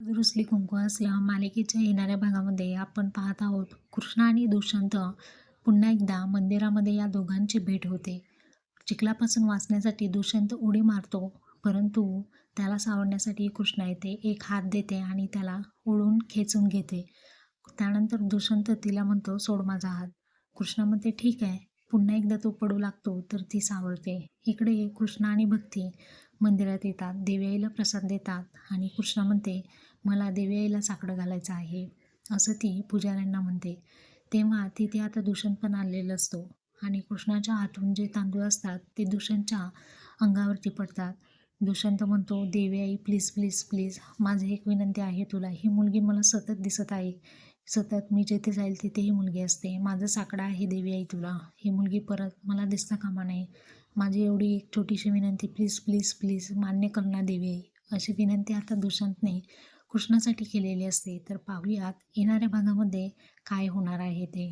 दुरुस्ली कुंकू असल्या मालिकेच्या येणाऱ्या भागामध्ये आपण पाहत आहोत कृष्ण आणि दुष्यंत पुन्हा एकदा मंदिरामध्ये या दोघांची भेट होते. चिखलापासून वाचण्यासाठी दुष्यंत उडी मारतो परंतु त्याला सावरण्यासाठी कृष्णा येते एक हात देते आणि त्याला उडून खेचून घेते. त्यानंतर दुष्यंत तिला म्हणतो सोड माझा हात. कृष्णा म्हणते ठीक आहे. पुन्हा एकदा तो पडू लागतो तर ती सावरते. इकडे कृष्णा आणि भक्ती मंदिरात येतात देवी आईला प्रसाद देतात आणि कृष्णा म्हणते मला देवी आईला साकडं घालायचं आहे. असं ती पुजाऱ्यांना म्हणते. तेव्हा तिथे आता दूषण पण आलेलं असतो आणि कृष्णाच्या हातून जे तांदूळ असतात ते दूषणच्या अंगावरती पडतात. दुष्यंत म्हणतो देवी आई प्लीज प्लीज प्लीज माझी एक विनंती आहे तुला. ही मुलगी मला सतत दिसत आहे. सतत मी जिथे जाईल तिथे ही मुलगी असते. माझं साकडं आहे देवी आई तुला. ही मुलगी परत मला दिसता कामा नाही माझी एवढी एक छोटीशी विनंती प्लीज प्लीज प्लीज मान्य करणार देवी आई. अशी विनंती आता दुष्यंतने कृष्णासाठी केलेली असते. तर पाहूयात येणाऱ्या भागामध्ये काय होणार आहे ते.